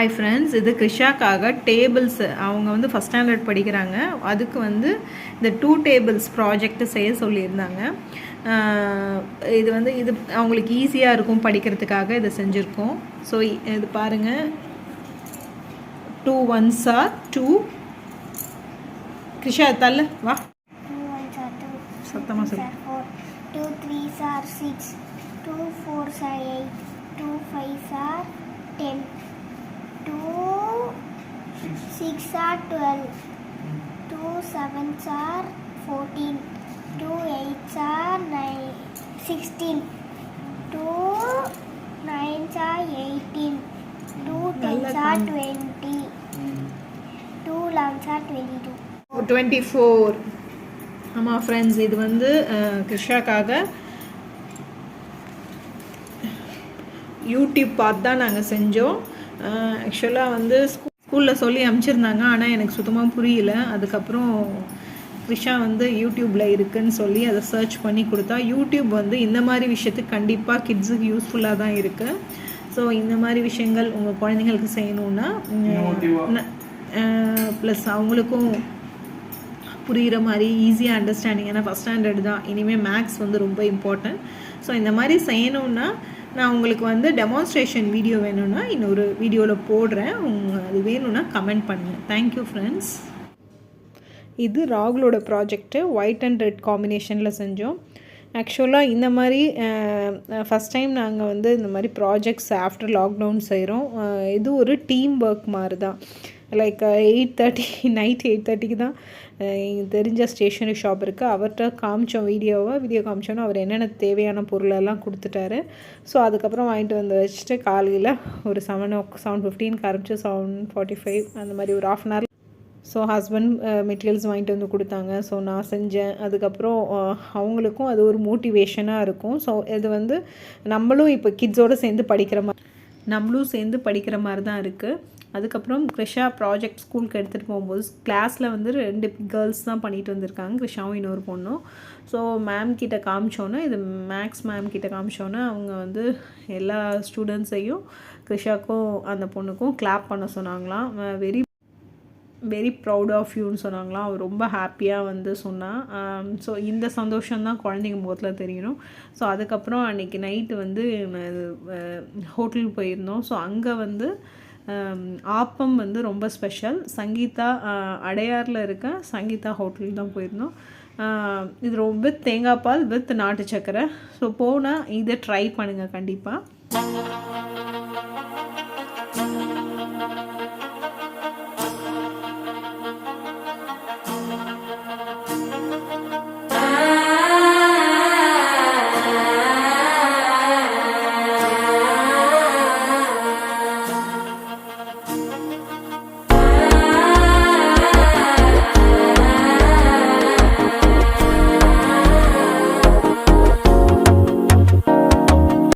Hi friends இது கிருஷாக்காக tables அவங்க வந்து ஃபஸ்ட் ஸ்டாண்டர்ட் படிக்கிறாங்க. அதுக்கு வந்து இந்த டூ டேபிள்ஸ் ப்ராஜெக்ட் செய்ய சொல்லியிருந்தாங்க. இது வந்து இது அவங்களுக்கு ஈஸியாக இருக்கும் படிக்கிறதுக்காக இதை செஞ்சுருக்கோம். ஸோ இது பாருங்கள் two ones are two Krisha தள்ளு. வா. சத்தமாக சொல்லு. Two threes are six two fours are eight two fives are six are twelve two sevens are fourteen two eights are nine sixteen two nines are eighteen two tens are twenty two elevens are twenty two twenty four ஆமாம் friends இது வந்து கிருஷாக்காக YouTube பார்த்து தான் நாங்கள் செஞ்சோம் ஆக்சுவலாக வந்து ஸ்கூலில் சொல்லி அனுப்பிச்சிருந்தாங்க ஆனால் எனக்கு சுத்தமாக புரியல. அதுக்கப்புறம் கிருஷா வந்து யூடியூப்பில் இருக்குன்னு சொல்லி அதை சர்ச் பண்ணி கொடுத்தா யூடியூப் வந்து இந்த மாதிரி விஷயத்துக்கு கண்டிப்பாக கிட்ஸுக்கு யூஸ்ஃபுல்லாக தான் இருக்குது ஸோ இந்த மாதிரி விஷயங்கள் உங்கள் குழந்தைங்களுக்கு செய்யணுன்னா ப்ளஸ் அவங்களுக்கும் புரிகிற மாதிரி ஈஸியாக அண்டர்ஸ்டாண்டிங் ஏன்னா ஃபஸ்ட் ஸ்டாண்டர்ட் தான். இனிமேல் மேக்ஸ் வந்து ரொம்ப இம்பார்ட்டன்ட் ஸோ இந்த மாதிரி செய்யணுன்னா நான் உங்களுக்கு வந்து டெமான்ஸ்ட்ரேஷன் வீடியோ வேணும்னா இன்னொரு வீடியோவில் போடுறேன். உங்க அது வேணும்னா கமெண்ட் பண்ணுங்கள் தேங்க்யூ ஃப்ரெண்ட்ஸ் இது ராகுலோட ப்ராஜெக்ட்டு ஒயிட் அண்ட் ரெட் காம்பினேஷனில் செஞ்சோம். ஆக்சுவலாக இந்த மாதிரி ஃபஸ்ட் டைம் நாங்கள் வந்து இந்த மாதிரி ப்ராஜெக்ட்ஸ் ஆஃப்டர் லாக்டவுன் செய்கிறோம் இது ஒரு டீம் ஒர்க் மாதிரி தான் like eight thirty night eight தேர்ட்டிக்கு தான் uh, தெரிஞ்ச ஸ்டேஷனரி ஷாப் இருக்குது அவர்கிட்ட காமிச்சோம் வீடியோவை. வீடியோ காமிச்சோன்னா அவர் என்னென்ன தேவையான பொருளெல்லாம் கொடுத்துட்டாரு. ஸோ அதுக்கப்புறம் வாங்கிட்டு வந்து வச்சுட்டு காலையில் ஒரு செவன் ஓ செவன் ஃபிஃப்டீனுக்கு ஆரம்பிச்சு செவன் ஃபார்ட்டி ஃபைவ் அந்த மாதிரி ஒரு half an hour so husband materials வாங்கிட்டு வந்து கொடுத்தாங்க. ஸோ நான் செஞ்சேன். அதுக்கப்புறம் uh, அவங்களுக்கும் அது ஒரு மோட்டிவேஷனாக இருக்கும். ஸோ இது வந்து நம்மளும் இப்போ கிட்ஸோடு சேர்ந்து படிக்கிற மாதிரி நம்மளும் சேர்ந்து படிக்கிற மாதிரி தான் இருக்குது அதுக்கப்புறம் க்ரிஷா ப்ராஜெக்ட் ஸ்கூலுக்கு எடுத்துகிட்டு போகும்போது கிளாஸில் வந்து ரெண்டு கேர்ள்ஸ் தான் பண்ணிட்டு வந்திருக்காங்க. க்ரிஷாவும் இன்னொரு பொண்ணும். ஸோ மேம் கிட்ட காமிச்சோன்னே இது மேக்ஸ் மேம் கிட்ட காமிச்சோன்னே அவங்க வந்து எல்லா ஸ்டூடெண்ட்ஸையும் கிருஷாக்கும் அந்த பொண்ணுக்கும் கிளாப் பண்ண சொன்னாங்களாம். வெரி வெரி ப்ரௌட் ஆஃப் யூன்னு சொன்னாங்களாம். அவர் ரொம்ப ஹாப்பியாக வந்து சொன்னான் ஸோ இந்த சந்தோஷம் தான் குழந்தைங்க முகத்தில் தெரியணும் ஸோ அதுக்கப்புறம் அன்றைக்கி நைட்டு வந்து ஹோட்டலுக்கு போயிருந்தோம். ஸோ அங்கே வந்து ஆப்பம் வந்து ரொம்ப ஸ்பெஷல் சங்கீதா அடையாரில் இருக்க சங்கீதா ஹோட்டல் தான் போயிருந்தோம். இது ரொம்ப வித் தேங்காய் பால் வித் நாட்டு சக்கரை. ஸோ போனால் இதை ட்ரை பண்ணுங்கள் கண்டிப்பாக